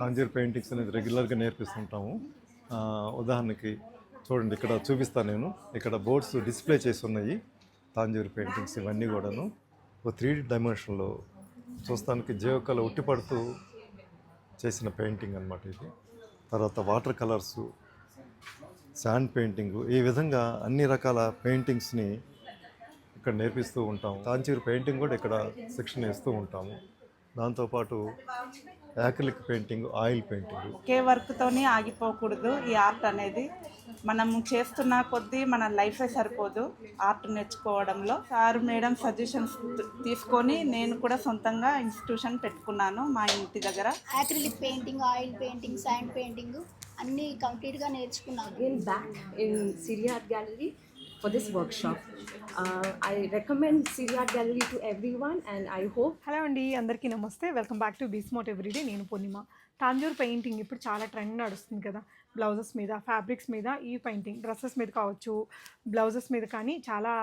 తాంజీర్ paintings అనేది రెగ్యులర్గా నేర్పిస్తుంటాము. ఉదాహరణకి చూడండి ఇక్కడ చూపిస్తాను నేను. ఇక్కడ బోర్డ్స్ డిస్ప్లే చేసి ఉన్నాయి తాంజూరు పెయింటింగ్స్ ఇవన్నీ కూడాను. ఒక త్రీ డైమెన్షన్లో చూస్తానికి జీవకళ ఉట్టిపడుతూ చేసిన పెయింటింగ్ అన్నమాట ఇది. తర్వాత వాటర్ కలర్స్ శాండ్ పెయింటింగ్ ఈ విధంగా అన్ని రకాల పెయింటింగ్స్ని ఇక్కడ నేర్పిస్తూ ఉంటాము. తాంచూరు పెయింటింగ్ కూడా ఇక్కడ శిక్షణ ఇస్తూ ఉంటాము. దాంతోపాటు యాక్రిలిక్ పెయింటింగ్ ఆయిల్ పెయింటింగ్. ఒకే వర్క్తోనే ఆగిపోకూడదు. ఈ ఆర్ట్ అనేది మనం చేస్తున్న కొద్దీ మన లైఫే సరిపోదు ఆర్ట్ నేర్చుకోవడంలో. సార్ మేడం సజెషన్స్ తీసుకొని నేను కూడా సొంతంగా ఇన్స్టిట్యూషన్ పెట్టుకున్నాను మా ఇంటి దగ్గర. Acrylic painting oil painting sand painting అన్నీ కంప్లీట్గా నేర్చుకున్నాను. In Syria Art Gallery for this workshop. Uh, I recommend Syria Art Gallery to everyone and I hope hello అండి అందరికీ నమస్తే. వెల్కమ్ బ్యాక్ టు బీస్మోట్ ఎవ్రీడే నేను పూర్ణిమ. తాంజూర్ పెయింటింగ్ ఇప్పుడు చాలా ట్రెండ్ నడుస్తుంది కదా. బ్లౌజెస్ మీద ఫ్యాబ్రిక్స్ మీద ఈ పెయింటింగ్ డ్రెస్సెస్ మీద కావచ్చు బ్లౌజెస్ మీద కానీ చాలా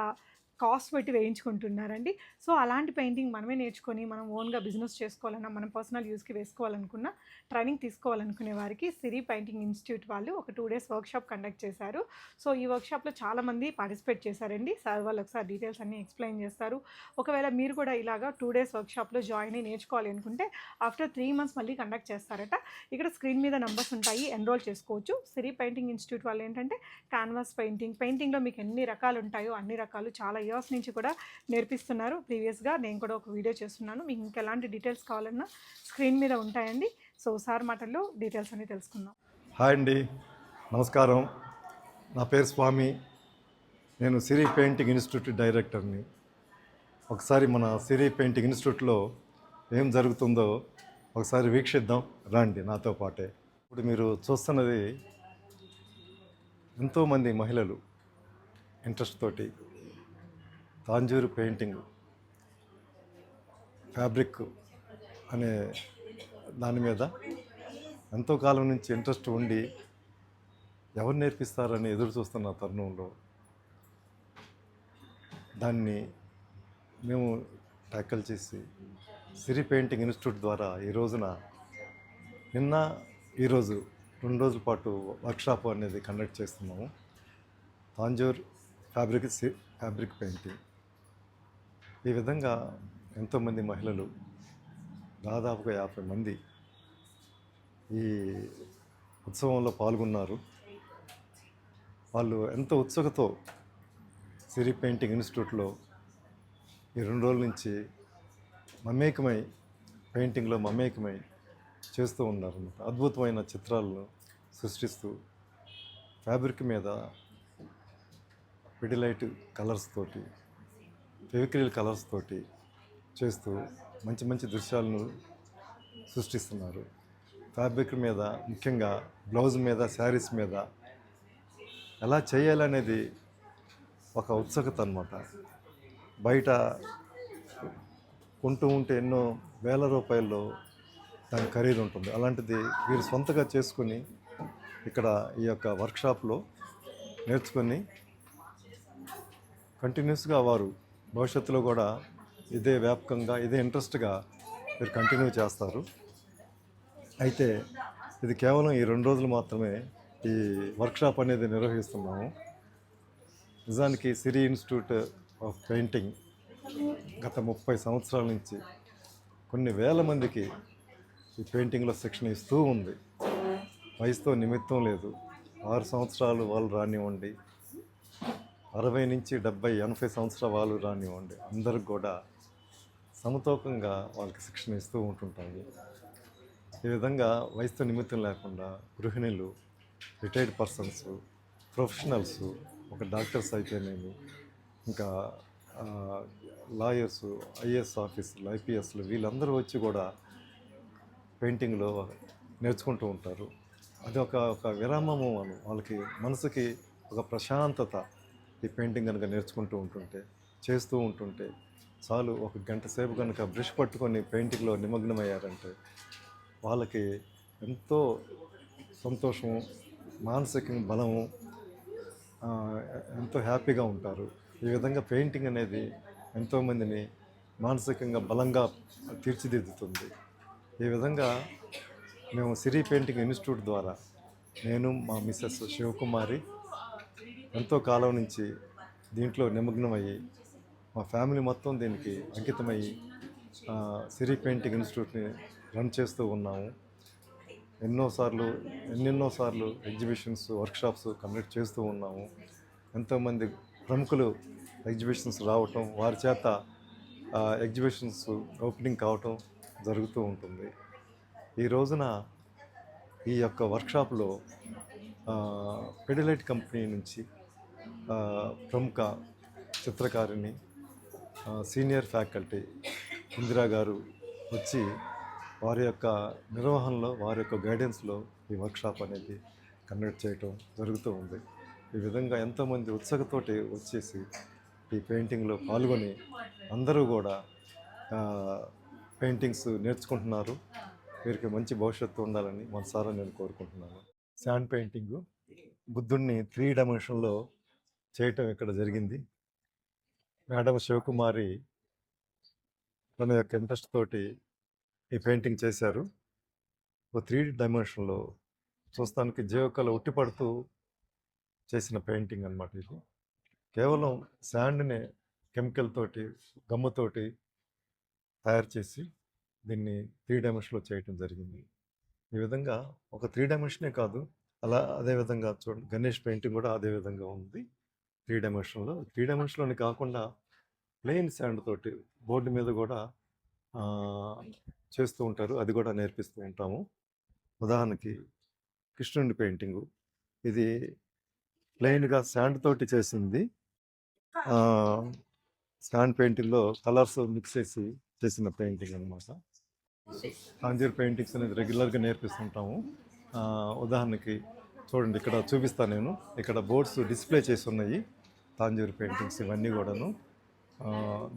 కాస్ట్ పెట్టి వేయించుకుంటున్నారండి. సో అలాంటి పెయింటింగ్ మనమే నేర్చుకొని మనం ఓన్గా బిజినెస్ చేసుకోవాలన్నా మన పర్సనల్ యూస్కి వేసుకోవాలనుకున్న ట్రైనింగ్ తీసుకోవాలనుకునే వారికి సిరి పెయింటింగ్ ఇన్స్టిట్యూట్ వాళ్ళు ఒక టూ డేస్ వర్క్షాప్ కండక్ట్ చేశారు. సో ఈ వర్క్షాప్లో చాలామంది పార్టిసిపేట్ చేశారండి. సార్ వాళ్ళు ఒకసారి డీటెయిల్స్ అన్నీ ఎక్స్ప్లెయిన్ చేస్తారు. ఒకవేళ మీరు కూడా ఇలాగా టూ డేస్ వర్క్షాప్లో జాయిన్ అయ్యి నేర్చుకోవాలి అనుకుంటే ఆఫ్టర్ త్రీ మంత్స్ మళ్ళీ కండక్ట్ చేస్తారట. ఇక్కడ స్క్రీన్ మీద నెంబర్స్ ఉంటాయి ఎన్రోల్ చేసుకోవచ్చు. సిరి పెయింటింగ్ ఇన్స్టిట్యూట్ వాళ్ళు ఏంటంటే క్యాన్వాస్ పెయింటింగ్. పెయింటింగ్లో మీకు ఎన్ని రకాలు ఉంటాయో అన్ని రకాలు చాలా ఇయర్స్ నుంచి కూడా నేర్పిస్తున్నారు. ప్రీవియస్గా నేను కూడా ఒక వీడియో చేస్తున్నాను. మీకు ఇంకా ఎలాంటి డీటెయిల్స్ కావాలన్నా స్క్రీన్ మీద ఉంటాయండి. సో సార్ మాటల్లో డీటెయిల్స్ అన్ని తెలుసుకుందాం. హాయ్ అండి. నమస్కారం. నా పేరు స్వామి. నేను సిరి పెయింటింగ్ ఇన్స్టిట్యూట్ డైరెక్టర్ని. ఒకసారి మన సిరి పెయింటింగ్ ఇన్స్టిట్యూట్లో ఏం జరుగుతుందో ఒకసారి వీక్షిద్దాం. రండి నాతో పాటే. ఇప్పుడు మీరు చూస్తున్నది ఎంతోమంది మహిళలు ఇంట్రెస్ట్ తోటి తాంజూరు పెయింటింగ్ ఫ్యాబ్రిక్ అనే దాని మీద ఎంతో కాలం నుంచి ఇంట్రెస్ట్ ఉండి ఎవరు నేర్పిస్తారని ఎదురు చూస్తున్న తరుణంలో దాన్ని మేము ట్యాకల్ చేసి సిరి పెయింటింగ్ ఇన్స్టిట్యూట్ ద్వారా ఈ రోజున నిన్న ఈరోజు రెండు రోజుల పాటు వర్క్షాప్ అనేది కండక్ట్ చేస్తున్నాము. తాంజూర్ ఫ్యాబ్రిక్ సి ఫ్యాబ్రిక్ పెయింటింగ్. ఈ విధంగా ఎంతోమంది మహిళలు దాదాపుగా యాభై మంది ఈ ఉత్సవంలో పాల్గొన్నారు. వాళ్ళు ఎంతో ఉత్సుకతో సిరి పెయింటింగ్ ఇన్స్టిట్యూట్లో ఈ రెండు రోజుల నుంచి మమేకమై పెయింటింగ్లో మమేకమై చేస్తూ ఉన్నారు అద్భుతమైన చిత్రాలను సృష్టిస్తూ ఫ్యాబ్రిక్ మీద పిడిలైట్ కలర్స్ తోటి ఫెవిక్రిల్ కలర్స్ తోటి చేస్తూ మంచి మంచి దృశ్యాలను సృష్టిస్తున్నారు. ఫ్యాబ్రిక్ మీద ముఖ్యంగా బ్లౌజ్ మీద శారీస్ మీద ఎలా చేయాలనేది ఒక ఉత్సుకత అనమాట బయట కొంటూ ఉంటే ఎన్నో వేల రూపాయల్లో దాని ఖరీదు ఉంటుంది. అలాంటిది వీరు సొంతగా చేసుకుని ఇక్కడ ఈ యొక్క వర్క్షాప్లో నేర్చుకొని కంటిన్యూస్గా వారు భవిష్యత్తులో కూడా ఇదే వ్యాపకంగా ఇదే ఇంట్రెస్ట్గా మీరు కంటిన్యూ చేస్తారు. అయితే ఇది కేవలం ఈ రెండు రోజులు మాత్రమే ఈ వర్క్షాప్ అనేది నిర్వహిస్తున్నాము. నిజానికి సిరి ఇన్స్టిట్యూట్ ఆఫ్ పెయింటింగ్ గత ముప్పై సంవత్సరాల నుంచి కొన్ని వేల మందికి ఈ పెయింటింగ్లో శిక్షణ ఇస్తూ ఉంది. వయసుతో నిమిత్తం లేదు. ఆరు సంవత్సరాలు వాళ్ళు రానివ్వండి. అరవై నుంచి డెబ్బై ఎనభై సంవత్సరాల వాళ్ళు రానివ్వండి. అందరికి కూడా సమతూకంగా వాళ్ళకి శిక్షణ ఇస్తూ ఉంటుంటాయి. ఈ విధంగా వయసుతో నిమిత్తం లేకుండా గృహిణులు రిటైర్డ్ పర్సన్స్ ప్రొఫెషనల్స్ ఒక డాక్టర్స్ అయితేనేమి ఇంకా లాయర్స్ ఐఏఎస్ ఆఫీసులు ఐపీఎస్లు వీళ్ళందరూ వచ్చి కూడా పెయింటింగ్లో నేర్చుకుంటూ ఉంటారు. అది ఒక ఒక విరామము వాళ్ళకి మనసుకి ఒక ప్రశాంతత. ఈ పెయింటింగ్ కనుక నేర్చుకుంటూ ఉంటుంటే చేస్తూ ఉంటుంటే చాలు ఒక గంట సేపు కనుక బ్రష్ పట్టుకొని పెయింటింగ్లో నిమగ్నమయ్యారంటే వాళ్ళకి ఎంతో సంతోషం మానసిక బలము ఎంతో హ్యాపీగా ఉంటారు. ఈ విధంగా పెయింటింగ్ అనేది ఎంతోమందిని మానసికంగా బలంగా తీర్చిదిద్దుతుంది. ఈ విధంగా మేము సిరి పెయింటింగ్ ఇన్స్టిట్యూట్ ద్వారా నేను మా మిస్సెస్ శివకుమారి ఎంతో కాలం నుంచి దీంట్లో నిమగ్నమయ్యి మా ఫ్యామిలీ మొత్తం దీనికి అంకితమయ్యి సిరి పెయింటింగ్ ఇన్స్టిట్యూట్ని రన్ చేస్తూ ఉన్నాము. ఎన్నోసార్లు ఎన్నెన్నోసార్లు ఎగ్జిబిషన్స్ వర్క్షాప్స్ కండక్ట్ చేస్తూ ఉన్నాము. ఎంతోమంది ప్రముఖులు ఎగ్జిబిషన్స్ రావటం వారి చేత ఎగ్జిబిషన్స్ ఓపెనింగ్ కావటం జరుగుతూ ఉంటుంది. ఈ రోజున ఈ యొక్క వర్క్షాప్లో పెడిలైట్ కంపెనీ నుంచి ప్రముఖ చిత్రకారిణి సీనియర్ ఫ్యాకల్టీ ఇందిరా గారు వచ్చి వారి యొక్క నిర్వహణలో వారి యొక్క గైడెన్స్లో ఈ వర్క్షాప్ అనేది కండక్ట్ చేయటం జరుగుతూ ఉంది. ఈ విధంగా ఎంతోమంది ఉత్సుకతోటి వచ్చేసి ఈ పెయింటింగ్లో పాల్గొని అందరూ కూడా పెయింటింగ్స్ నేర్చుకుంటున్నారు. వీరికి మంచి భవిష్యత్తు ఉండాలని మనసారా నేను కోరుకుంటున్నాను. శాండ్ పెయింటింగ్ బుద్ధుడిని త్రీ డైమెన్షన్లో చేయటం ఇక్కడ జరిగింది. మేడం శివకుమారి తన యొక్క ఇంట్రెస్ట్ తోటి ఈ పెయింటింగ్ చేశారు. ఒక త్రీ డైమెన్షన్లో చూస్తానికి జీవకళ ఉట్టిపడుతూ చేసిన పెయింటింగ్ అన్నమాట ఇది. కేవలం శాండ్ని కెమికల్ తోటి గమ్ముతోటి తయారు చేసి దీన్ని త్రీ డైమెన్షన్లో చేయటం జరిగింది. ఈ విధంగా ఒక త్రీ డైమెన్షనే కాదు అలా అదే విధంగా చూడండి గణేష్ పెయింటింగ్ కూడా అదే విధంగా ఉంది. త్రీ డైమెన్షన్లో. త్రీ డైమెన్షన్లోని కాకుండా ప్లెయిన్ శాండ్ తోటి బోర్డు మీద కూడా చేస్తూ ఉంటారు. అది కూడా నేర్పిస్తూ ఉంటాము. ఉదాహరణకి కృష్ణుడి పెయింటింగు. ఇది ప్లెయిన్గా శాండ్ తోటి చేసింది. శాండ్ పెయింటింగ్లో కలర్స్ మిక్స్ చేసి చేసిన పెయింటింగ్ అనమాట తాంజూర్ పెయింటింగ్స్ అనేది రెగ్యులర్గా నేర్పిస్తుంటాము. ఉదాహరణకి చూడండి ఇక్కడ చూపిస్తాను నేను. ఇక్కడ బోర్డ్స్ డిస్ప్లే చేసి ఉన్నాయి. తాంజూరు పెయింటింగ్స్ ఇవన్నీ కూడాను.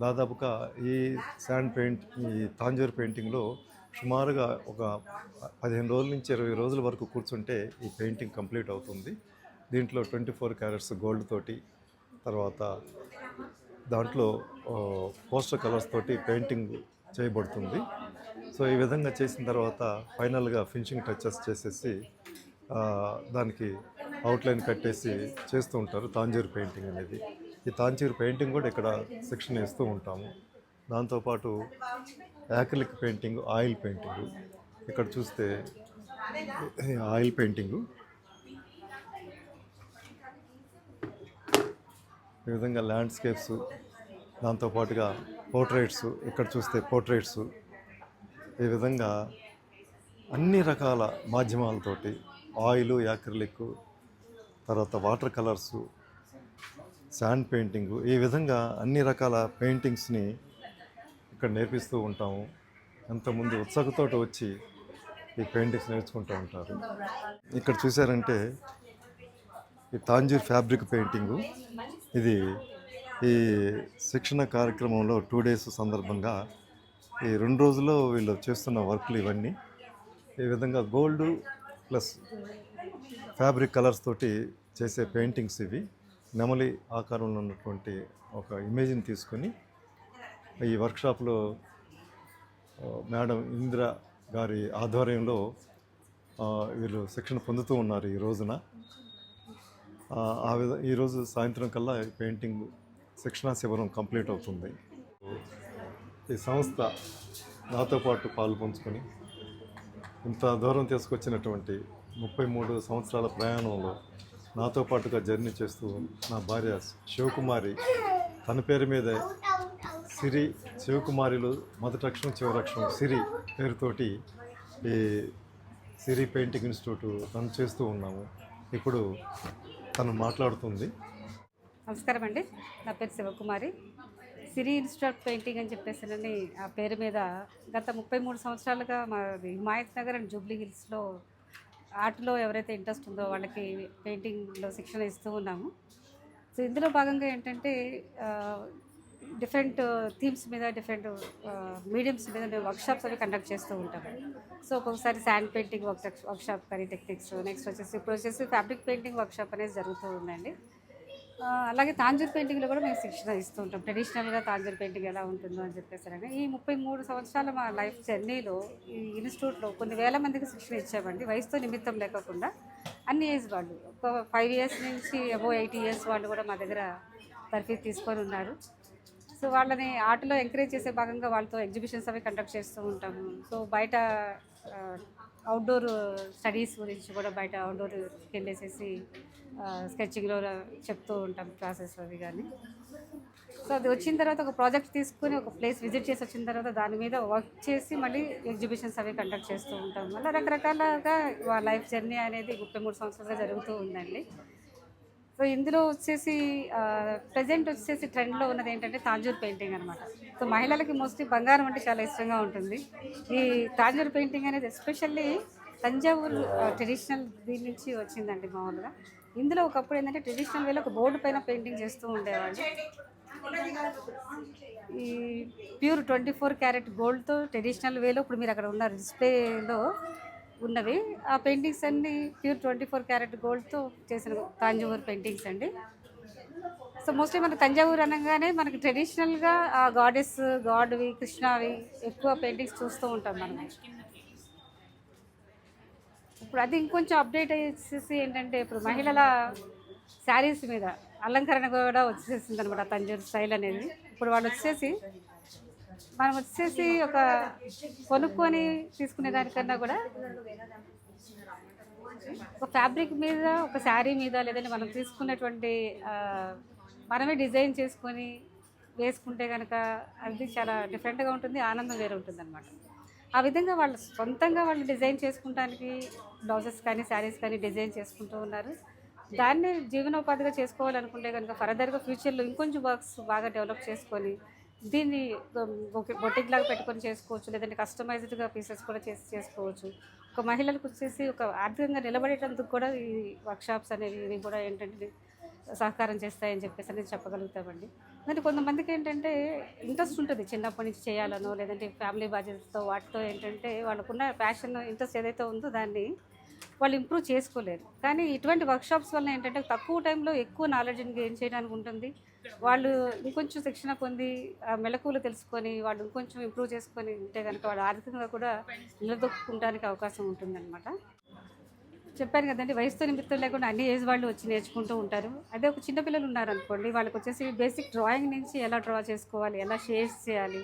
దాదాపుగా ఈ శాండ్ పెయింట్ ఈ తాంజూరు పెయింటింగ్లో సుమారుగా ఒక పదిహేను రోజుల నుంచి ఇరవై రోజుల వరకు కూర్చుంటే ఈ పెయింటింగ్ కంప్లీట్ అవుతుంది. దీంట్లో ట్వంటీ ఫోర్ క్యారెట్స్ గోల్డ్ తోటి తర్వాత దాంట్లో పోస్టర్ కలర్స్ తోటి పెయింటింగ్ చేయబడుతుంది. సో ఈ విధంగా చేసిన తర్వాత ఫైనల్గా ఫినిషింగ్ టచెస్ చేసేసి దానికి అవుట్లైన్ కట్టేసి చేస్తూ ఉంటారు తాంజూరు పెయింటింగ్ అనేది. ఈ తాంజూరు పెయింటింగ్ కూడా ఇక్కడ శిక్షణ ఇస్తూ ఉంటాము. దాంతోపాటు యాక్రిలిక్ పెయింటింగ్ ఆయిల్ పెయింటింగ్ ఇక్కడ చూస్తే ఆయిల్ పెయింటింగు ఈ విధంగా ల్యాండ్స్కేప్స్ దాంతోపాటుగా పోర్ట్రేట్స్ ఇక్కడ చూస్తే పోర్ట్రేట్స్ ఈ విధంగా అన్ని రకాల మాధ్యమాలతోటి ఆయిల్ యాక్రిలిక్ తర్వాత వాటర్ కలర్స్ శాండ్ పెయింటింగ్ ఈ విధంగా అన్ని రకాల పెయింటింగ్స్ని ఇక్కడ నేర్పిస్తూ ఉంటాము. ఎంతమంది ఉత్సాహంతో వచ్చి ఈ పెయింటింగ్స్ నేర్చుకుంటూ ఉంటారు. ఇక్కడ చూసారంటే ఈ తాంజూర్ ఫ్యాబ్రిక్ పెయింటింగు. ఇది ఈ శిక్షణ కార్యక్రమంలో టూ డేస్ సందర్భంగా ఈ రెండు రోజుల్లో వీళ్ళు చేస్తున్న వర్క్లు ఇవన్నీ. ఈ విధంగా గోల్డ్ ప్లస్ ఫ్యాబ్రిక్ కలర్స్ తోటి చేసే పెయింటింగ్స్ ఇవి. నెమలి ఆకారంలో ఉన్నటువంటి ఒక ఇమేజ్ని తీసుకొని ఈ వర్క్షాప్లో మేడం ఇందిర గారి ఆధ్వర్యంలో వీళ్ళు శిక్షణ పొందుతూ ఉన్నారు ఈ రోజున. ఆ, విధ ఈరోజు సాయంత్రం కల్లా పెయింటింగ్ శిక్షణా శిబిరం కంప్లీట్ అవుతుంది. ఈ సంస్థ నాతో పాటు పాలు పంచుకొని ఇంత దూరం తీసుకొచ్చినటువంటి ముప్పై మూడు సంవత్సరాల ప్రయాణంలో నాతో పాటుగా జర్నీ చేస్తూ నా భార్య శివకుమారి తన పేరు మీదే సిరి శివకుమారిలో మొదటి అక్షరం చివరి అక్షరం సిరి పేరుతోటి ఈ సిరి పెయింటింగ్ ఇన్స్టిట్యూట్ తను చేస్తూ ఉన్నాము. ఇప్పుడు తను మాట్లాడుతుంది. నమస్కారం అండి. నా పేరు శివకుమారి. సిరి ఇన్స్టిట్యూట్ పెయింటింగ్ అని చెప్పేసి ఆ పేరు మీద గత ముప్పై మూడు సంవత్సరాలుగా మా హిమాయత్ నగర్ అండ్ జూబ్లీ హిల్స్లో ఆర్ట్లో ఎవరైతే ఇంట్రెస్ట్ ఉందో వాళ్ళకి పెయింటింగ్లో శిక్షణ ఇస్తూ ఉన్నాము. సో ఇందులో భాగంగా ఏంటంటే డిఫరెంట్ థీమ్స్ మీద డిఫరెంట్ మీడియంస్ మీద మేము వర్క్షాప్స్ అవి కండక్ట్ చేస్తూ ఉంటాము సో ఒక్కొక్కసారి శాండ్ పెయింటింగ్ వర్క్ వర్క్షాప్ కానీ టెక్నిక్స్ నెక్స్ట్ వచ్చేసి ఇప్పుడు వచ్చేసి ఫ్యాబ్రిక్ పెయింటింగ్ వర్క్షాప్ అనేది జరుగుతూ ఉందండి. అలాగే తాంజూర్ పెయింటింగ్లో కూడా మేము శిక్షణ ఇస్తూ ఉంటాం. ట్రెడిషనల్గా తాంజూర్ పెయింటింగ్ ఎలా ఉంటుందో అని చెప్పేసరికి ఈ ముప్పై మూడు సంవత్సరాల మా లైఫ్ జర్నీలో ఈ ఇన్స్టిట్యూట్లో కొన్ని వేల మందికి శిక్షణ ఇచ్చామండి వయసుతో నిమిత్తం లేకుండా అన్ని ఏజ్ వాళ్ళు. ఒక ఫైవ్ ఇయర్స్ నుంచి అబో ఎయిటీ ఇయర్స్ వాళ్ళు కూడా మా దగ్గర తర్ఫీ తీసుకొని ఉన్నారు. సో వాళ్ళని ఆటలో ఎంకరేజ్ చేసే భాగంగా వాళ్ళతో ఎగ్జిబిషన్స్ అవి కండక్ట్ చేస్తూ ఉంటాము. సో బయట అవుట్డోర్ స్టడీస్ uh, గురించి కూడా బయట అవుట్డోర్కి వెళ్ళేసేసి uh, స్కెచింగ్లో చెప్తూ ఉంటాం క్లాసెస్ అవి కానీ సో అది వచ్చిన తర్వాత ఒక ప్రాజెక్ట్ తీసుకుని ఒక ప్లేస్ విజిట్ చేసి వచ్చిన తర్వాత దాని మీద వర్క్ చేసి మళ్ళీ ఎగ్జిబిషన్స్ అవి కండక్ట్ చేస్తూ ఉంటాం. మళ్ళీ రకరకాలుగా లైఫ్ జర్నీ అనేది ముప్పై మూడు సంవత్సరాలుగా జరుగుతూ ఉందండి. సో ఇందులో వచ్చేసి ప్రజెంట్ వచ్చేసి ట్రెండ్లో ఉన్నది ఏంటంటే తాంజూర్ పెయింటింగ్ అనమాట సో మహిళలకి మోస్ట్లీ బంగారం అంటే చాలా ఇష్టంగా ఉంటుంది. ఈ తాంజూర్ పెయింటింగ్ అనేది ఎస్పెషల్లీ తంజావూరు ట్రెడిషనల్ దీని నుంచి వచ్చిందండి మామూలుగా. ఇందులో ఒకప్పుడు ఏంటంటే ట్రెడిషనల్ వేలో ఒక బోర్డు పైన పెయింటింగ్ చేస్తూ ఉండేవాళ్ళు. ఈ ప్యూర్ ట్వంటీ ఫోర్ క్యారెట్ గోల్డ్తో ట్రెడిషనల్ వేలో ఇప్పుడు మీరు అక్కడ ఉన్న డిస్ప్లేలో ఉన్నవి. ఆ పెయింటింగ్స్ అన్ని ప్యూర్ ట్వంటీ ఫోర్ క్యారెట్ గోల్డ్తో చేసిన తాంజావూరు పెయింటింగ్స్ అండి. సో మోస్ట్లీ మనకు తంజావూరు అనగానే మనకి ట్రెడిషనల్గా ఆ గాడెస్ గాడ్వి కృష్ణావి ఎక్కువ పెయింటింగ్స్ చూస్తూ ఉంటాం మనం. ఇప్పుడు అది ఇంకొంచెం అప్డేట్ వచ్చేసి ఏంటంటే ఇప్పుడు మహిళల శారీస్ మీద అలంకరణ కూడా వచ్చేసింది అనమాట తంజూరు స్టైల్ అనేది. ఇప్పుడు వాళ్ళు వచ్చేసి మనం వచ్చేసి ఒక కొనుక్కొని తీసుకునే దానికన్నా కూడా ఒక ఫ్యాబ్రిక్ మీద ఒక శారీ మీద లేదంటే మనం తీసుకున్నటువంటి మనమే డిజైన్ చేసుకొని వేసుకుంటే కనుక అది చాలా డిఫరెంట్గా ఉంటుంది ఆనందం వేరే ఉంటుంది అనమాట ఆ విధంగా వాళ్ళు సొంతంగా వాళ్ళు డిజైన్ చేసుకుంటానికి బ్లౌజెస్ కానీ శారీస్ కానీ డిజైన్ చేసుకుంటూ ఉన్నారు. దాన్ని జీవనోపాధిగా చేసుకోవాలనుకుంటే కనుక ఫర్దర్గా ఫ్యూచర్లో ఇంకొంచెం వర్క్స్ బాగా డెవలప్ చేసుకొని దీన్ని బొటిక్ లాగా పెట్టుకొని చేసుకోవచ్చు లేదంటే కస్టమైజ్డ్గా పీసెస్ కూడా చేసి చేసుకోవచ్చు. ఒక మహిళలకు వచ్చేసి ఒక ఆర్థికంగా నిలబడేటందుకు కూడా ఈ వర్క్షాప్స్ అనేవి ఇవి కూడా ఏంటంటే సహకారం చేస్తాయని చెప్పేసి అనేది చెప్పగలుగుతామండి. అంటే కొంతమందికి ఏంటంటే ఇంట్రెస్ట్ ఉంటుంది చిన్నప్పటి నుంచి చేయాలనో లేదంటే ఫ్యామిలీ బాధ్యతతో వాటితో ఏంటంటే వాళ్ళకున్న ప్యాషన్ ఇంట్రెస్ట్ ఏదైతే ఉందో దాన్ని వాళ్ళు ఇంప్రూవ్ చేసుకోలేరు. కానీ ఇటువంటి వర్క్షాప్స్ వల్ల ఏంటంటే తక్కువ టైంలో ఎక్కువ నాలెడ్జ్ని గెయిన్ చేయడానికి ఉంటుంది. వాళ్ళు ఇంకొంచెం శిక్షణ పొంది ఆ మెలకువలు తెలుసుకొని వాళ్ళు ఇంకొంచెం ఇంప్రూవ్ చేసుకొని ఉంటే కనుక వాళ్ళు ఆర్థికంగా కూడా నిలదొక్కుంటానికి అవకాశం ఉంటుందన్నమాట. చెప్పాను కదండి వయసుతో నిమిత్తం లేకుండా అన్ని ఏజ్ వాళ్ళు వచ్చి నేర్చుకుంటూ ఉంటారు. అదే ఒక చిన్నపిల్లలు ఉన్నారు అనుకోండి వాళ్ళకి వచ్చేసి బేసిక్ డ్రాయింగ్ నుంచి ఎలా డ్రా చేసుకోవాలి ఎలా షేడ్స్ చేయాలి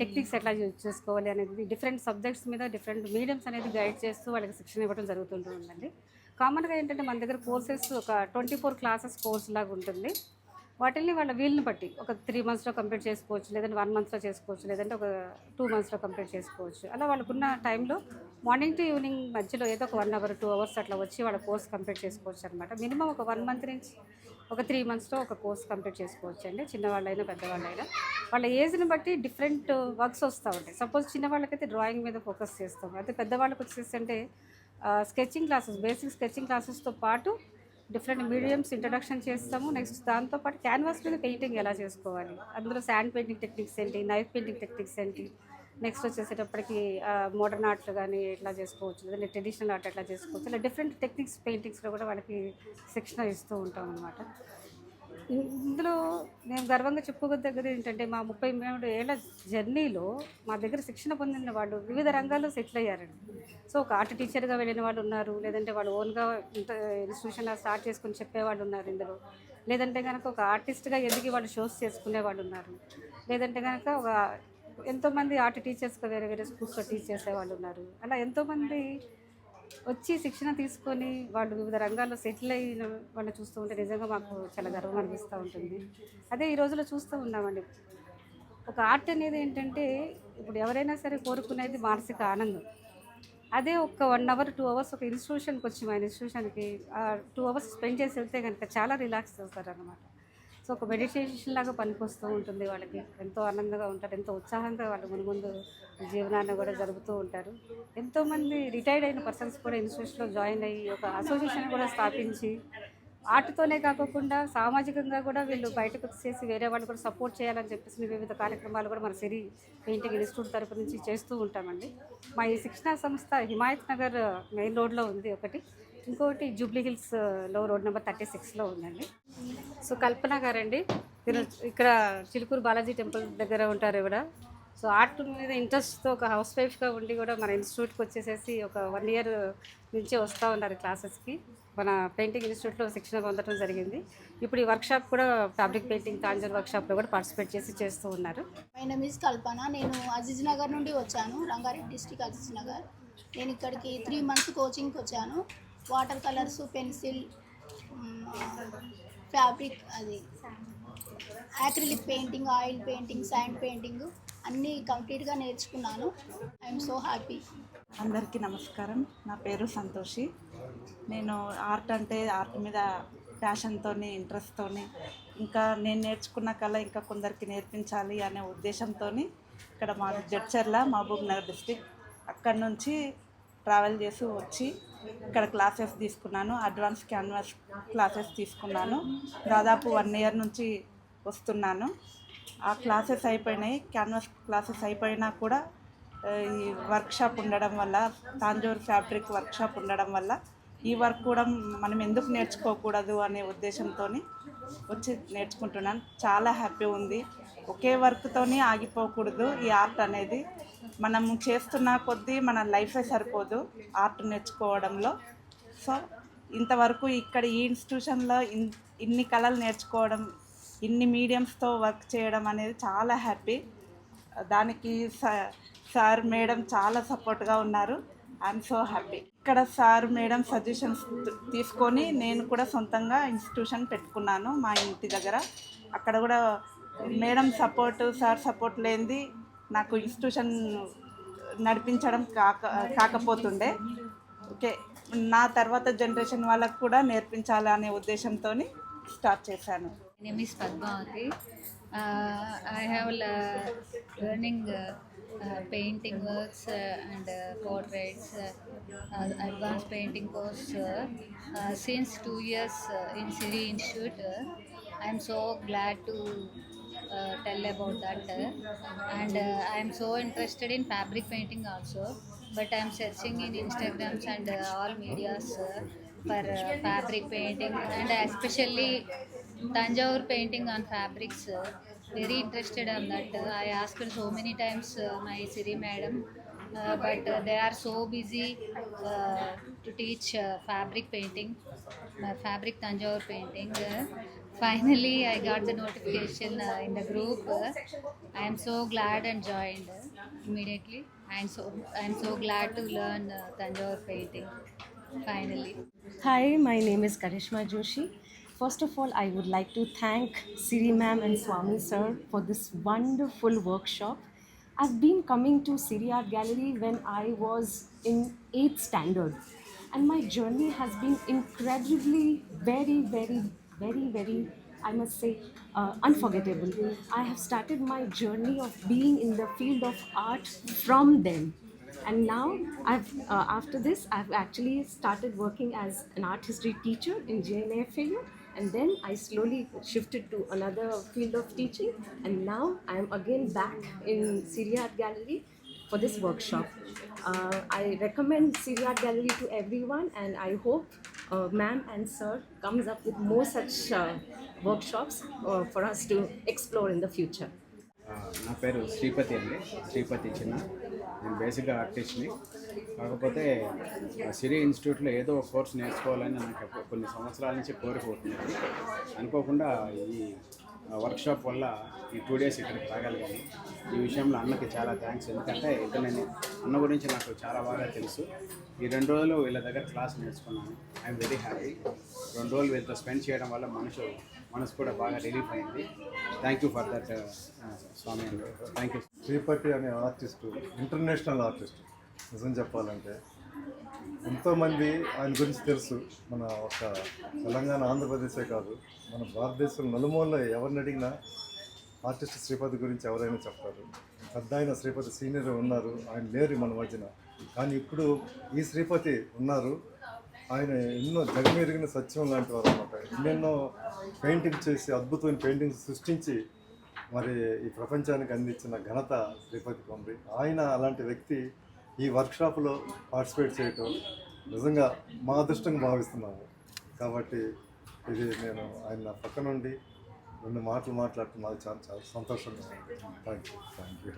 టెక్నిక్స్ ఎట్లా యూజ్ చేసుకోవాలి అనేది డిఫరెంట్ సబ్జెక్ట్స్ మీద డిఫరెంట్ మీడియంస్ అనేది గైడ్ చేస్తూ వాళ్ళకి శిక్షణ ఇవ్వడం జరుగుతుంటుందండి కామన్గా ఏంటంటే మన దగ్గర కోర్సెస్ ఒక ట్వంటీ ఫోర్ క్లాసెస్ కోర్స్ లాగా ఉంటుంది. వాటిని వాళ్ళ వీలుని బట్టి. ఒక త్రీ మంత్స్లో కంప్లీట్ చేసుకోవచ్చు లేదంటే వన్ మంత్స్లో చేసుకోవచ్చు లేదంటే ఒక టూ మంత్స్లో కంప్లీట్ చేసుకోవచ్చు. అలా వాళ్ళకున్న టైంలో మార్నింగ్ టు ఈవినింగ్ మధ్యలో ఏదో ఒక వన్ అవర్ టూ అవర్స్ అట్లా వచ్చి వాళ్ళ కోర్స్ కంప్లీట్ చేసుకోవచ్చు అనమాట మినిమం ఒక వన్ మంత్ నుంచి ఒక త్రీ మంత్స్లో ఒక కోర్స్ కంప్లీట్ చేసుకోవచ్చు అండి చిన్నవాళ్ళైనా పెద్దవాళ్ళైనా. వాళ్ళ ఏజ్ని బట్టి డిఫరెంట్ వర్క్స్ వస్తూ ఉంటాయి. సపోజ్ చిన్నవాళ్ళకైతే డ్రాయింగ్ మీద ఫోకస్ చేస్తాం. అయితే పెద్దవాళ్ళకి వచ్చేసి అంటే స్కెచింగ్ క్లాసెస్ బేసిక్ స్కెచింగ్ క్లాసెస్తో పాటు డిఫరెంట్ మీడియంస్ ఇంట్రడక్షన్ చేస్తాము. నెక్స్ట్ దాంతోపాటు క్యాన్వాస్ మీద పెయింటింగ్ ఎలా చేసుకోవాలి? అందులో శాండ్ పెయింటింగ్ టెక్నిక్స్ ఏంటి? నైఫ్ పెయింటింగ్ టెక్నిక్స్ ఏంటి? నెక్స్ట్ వచ్చేసేటప్పటికి మోడర్న్ ఆర్ట్ కానీ ఎట్లా చేసుకోవచ్చు? లేదంటే ట్రెడిషనల్ ఆర్ట్ ఎట్లా చేసుకోవచ్చు? ఇలా డిఫరెంట్ టెక్నిక్స్ పెయింటింగ్స్లో కూడా వాళ్ళకి శిక్షణ ఇస్తూ ఉంటాం అనమాట ఇందులో నేను గర్వంగా చెప్పుకోదగ్గది ఏంటంటే మా ముప్పై మూడు ఏళ్ళ జర్నీలో మా దగ్గర శిక్షణ పొందిన వాళ్ళు వివిధ రంగాల్లో సెటిల్ అయ్యారండి. సో ఒక ఆర్ట్ టీచర్గా వెళ్ళిన వాళ్ళు ఉన్నారు లేదంటే వాళ్ళు ఓన్గా ఇన్స్టిట్యూషన్లో స్టార్ట్ చేసుకుని చెప్పేవాళ్ళు ఉన్నారు ఇందులో. లేదంటే కనుక ఒక ఆర్టిస్ట్గా ఎదిగి వాళ్ళు షోస్ చేసుకునే వాళ్ళు ఉన్నారు? లేదంటే కనుక ఒక ఎంతోమంది ఆర్ట్ టీచర్స్గా వేరే వేరే స్కూల్స్లో టీచ్ చేసే వాళ్ళు ఉన్నారు? అలా ఎంతోమంది వచ్చి శిక్షణ తీసుకొని వాళ్ళు వివిధ రంగాల్లో సెటిల్ అయిన వాళ్ళు చూస్తూ ఉంటే నిజంగా మాకు చాలా గర్వం అనిపిస్తూ ఉంటుంది. అదే ఈ రోజులో చూస్తూ ఉన్నామండి. ఒక ఆర్ట్ అనేది ఏంటంటే ఇప్పుడు ఎవరైనా సరే కోరుకునేది మానసిక ఆనందం. అదే ఒక వన్ అవర్ టూ అవర్స్ ఒక ఇన్స్టిట్యూషన్కి వచ్చి మా ఇన్స్టిట్యూషన్కి టూ అవర్స్ స్పెండ్ చేసి వెళ్తే కనుక చాలా రిలాక్స్ అవుతారు అనమాట సో ఒక మెడిటేషన్ లాగా పనికొస్తూ ఉంటుంది వాళ్ళకి. ఎంతో ఆనందంగా ఉంటారు ఎంతో ఉత్సాహంగా వాళ్ళు ముందు ముందు జీవనాన్ని కూడా జరుపుతూ ఉంటారు. ఎంతోమంది రిటైర్డ్ అయిన పర్సన్స్ కూడా ఇన్స్టిట్యూషన్లో జాయిన్ అయ్యి ఒక అసోసియేషన్ కూడా స్థాపించి ఆర్ట్తోనే కాకుండా సామాజికంగా కూడా వీళ్ళు బయటకు చేసి వేరే వాళ్ళు కూడా సపోర్ట్ చేయాలని చెప్పేసి వివిధ కార్యక్రమాలు కూడా మన సిరి పెయింటింగ్ ఇన్స్టిట్యూట్ తరపు నుంచి చేస్తూ ఉంటామండి. మా ఈ శిక్షణా సంస్థ హిమాయత్ నగర్ మెయిన్ రోడ్లో ఉంది ఒకటి. ఇంకోటి జూబ్లీ హిల్స్లో రోడ్ నెంబర్ థర్టీ సిక్స్లో ఉందండి. సో కల్పన గారండి. ఇక్కడ చిలుకూరు బాలాజీ టెంపుల్ దగ్గర ఉంటారు ఇవిడ సో ఆర్ట్ మీద ఇంట్రెస్ట్తో ఒక హౌస్ వైఫ్గా ఉండి కూడా మన ఇన్స్టిట్యూట్కి వచ్చేసేసి ఒక వన్ ఇయర్ నుంచి వస్తూ ఉన్నారు క్లాసెస్కి. మన పెయింటింగ్ ఇన్స్టిట్యూట్లో శిక్షణ పొందడం జరిగింది. ఇప్పుడు ఈ వర్క్షాప్ కూడా ఫ్యాబ్రిక్ పెయింటింగ్ తాంజర్ వర్క్షాప్లో కూడా పార్టిసిపేట్ చేసి చేస్తూ ఉన్నారు. My name is Kalpana. నేను అజీజ్ నగర్ నుండి వచ్చాను. రంగారెడ్డి డిస్టిక్ అజీజ్ నగర్. నేను ఇక్కడికి త్రీ మంత్స్ కోచింగ్కి వచ్చాను. వాటర్ కలర్స్ పెన్సిల్ ఫ్యాబ్రిక్ అది. Acrylic painting oil painting sand painting అన్నీ కంప్లీట్గా నేర్చుకున్నాను. I'm so happy. అందరికీ నమస్కారం. నా పేరు సంతోషి. నేను ఆర్ట్ అంటే ఆర్ట్ మీద ప్యాషన్తో ఇంట్రెస్ట్తో ఇంకా నేను నేర్చుకున్న కళ ఇంకా కొందరికి నేర్పించాలి అనే ఉద్దేశంతో ఇక్కడ మా జడ్చర్ల మహబూబ్ నగర్ డిస్టిక్ అక్కడి నుంచి ట్రావెల్ చేసి వచ్చి ఇక్కడ క్లాసెస్ తీసుకున్నాను అడ్వాన్స్ క్యాన్వాస్ క్లాసెస్ తీసుకున్నాను. దాదాపు వన్ ఇయర్ నుంచి వస్తున్నాను. ఆ క్లాసెస్ అయిపోయినాయి. క్యాన్వాస్ క్లాసెస్ అయిపోయినా కూడా ఈ వర్క్షాప్ ఉండడం వల్ల తాంజూర్ ఫ్యాబ్రిక్ వర్క్షాప్ ఉండడం వల్ల ఈ వర్క్ కూడా మనం ఎందుకు నేర్చుకోకూడదు అనే ఉద్దేశంతో వచ్చి నేర్చుకుంటున్నాను. చాలా హ్యాపీ ఉంది. ఒకే వర్క్తోనే ఆగిపోకూడదు ఈ ఆర్ట్ అనేది. మనం చేస్తున్న కొద్దీ మన లైఫే సరిపోదు ఆర్ట్ నేర్చుకోవడంలో. సో ఇంతవరకు ఇక్కడ ఈ ఇన్స్టిట్యూషన్లో ఇన్ ఇన్ని కళలు నేర్చుకోవడం ఇన్ని మీడియంస్తో వర్క్ చేయడం అనేది చాలా హ్యాపీ. దానికి స- సార్ మేడం చాలా సపోర్ట్గా ఉన్నారు. I'm so happy. ఇక్కడ సార్ మేడం సజెషన్స్ తీసుకొని నేను కూడా సొంతంగా ఇన్స్టిట్యూషన్ పెట్టుకున్నాను మా ఇంటి దగ్గర. అక్కడ కూడా మేడం సపోర్ట్ సార్ సపోర్ట్ లేనిది నాకు ఇన్స్టిట్యూషన్ నడిపించడం కాక కాకపోతుండే. ఓకే నా తర్వాత జనరేషన్ వాళ్ళకు కూడా నేర్పించాలి అనే ఉద్దేశంతో స్టార్ట్ చేశాను Padmavathi I have learning painting works and portraits advance painting course since two years in Siri institute I'm so glad to uh, tell about that, and uh, I am so interested in fabric painting also. But I am searching in Instagrams and uh, all medias uh, for fabric painting and especially Tanjore painting on fabrics. Very interested on that. I asked so many times my Siri madam, uh, but uh, they are so busy uh, to teach uh, fabric painting, uh, fabric Tanjore painting. Uh, finally, I got the notification uh, in the group. Uh, I am so glad and joined uh, immediately. And so I am so glad to learn uh, Tanjore painting. Finally. Hi, my name is Karishma Joshi. First of all, I would like to thank Siri ma'am and Swami sir for this wonderful workshop. I've been coming to Siri Art Gallery when I was in 8th standard, and my journey has been incredibly, very, very, very, very, I must say, uh, unforgettable. I have started my journey of being in the field of art from them and now i've uh, after this i've actually started working as an art history teacher in jnafau and then i slowly shifted to another field of teaching and now i'm again back in Syria Art gallery for this workshop uh, i recommend Syria Art gallery to everyone and i hope uh, ma'am and sir comes up with more such uh, workshops uh, for us to explore in the future ఆ, నా పేరు శ్రీపతి అండి శ్రీపతి చిన్న నేను బేసిక్గా ఆర్టిస్ట్ని. కాకపోతే సిరి ఇన్స్టిట్యూట్లో ఏదో ఒక కోర్స్ నేర్చుకోవాలని నాకు కొన్ని సంవత్సరాల నుంచి కోరిక అనుకోకుండా ఈ వర్క్షాప్ వల్ల ఈ టూ డేస్ ఇక్కడికి రాగలిగాను. ఈ విషయంలో అన్నకి చాలా థ్యాంక్స్ ఎందుకంటే ఇక్కడ నేను అన్న గురించి నాకు చాలా బాగా తెలుసు. ఈ రెండు రోజులు వీళ్ళ దగ్గర క్లాస్ నేర్చుకున్నాను. I'm very happy. రెండు రోజులు వీళ్ళతో స్పెండ్ చేయడం వల్ల మనసు మనసు కూడా బాగా రిలీఫ్ అయింది. Thank you for that Swami అండి. థ్యాంక్ యూ శ్రీపతి అనే ఆర్టిస్టు ఇంటర్నేషనల్ ఆర్టిస్ట్ నిజం చెప్పాలంటే ఎంతోమంది ఆయన గురించి తెలుసు. మన ఒక తెలంగాణ ఆంధ్రప్రదేశే కాదు మన భారతదేశం నలుమూలలో ఎవరిని అడిగినా ఆర్టిస్ట్ శ్రీపతి గురించి ఎవరైనా చెప్తారు. పెద్ద ఆయన శ్రీపతి సీనియర్ ఉన్నారు ఆయన లేరు మన మధ్యన కానీ ఇప్పుడు ఈ శ్రీపతి ఉన్నారు. ఆయన ఎన్నో జగమెరిగిన సత్యం లాంటి వారు అనమాట ఎన్నెన్నో పెయింటింగ్ చేసి అద్భుతమైన పెయింటింగ్స్ సృష్టించి మరి ఈ ప్రపంచానికి అందించిన ఘనత శ్రీపతి పొంది ఆయన అలాంటి వ్యక్తి ఈ వర్క్షాప్లో పార్టిసిపేట్ చేయటం నిజంగా మా అదృష్టంగా భావిస్తున్నాము. కాబట్టి ఇది నేను ఆయన నా పక్క నుండి రెండు మాటలు మాట్లాడుతూ చాలా చాలా సంతోషంగా ఉంది. Thank you thank you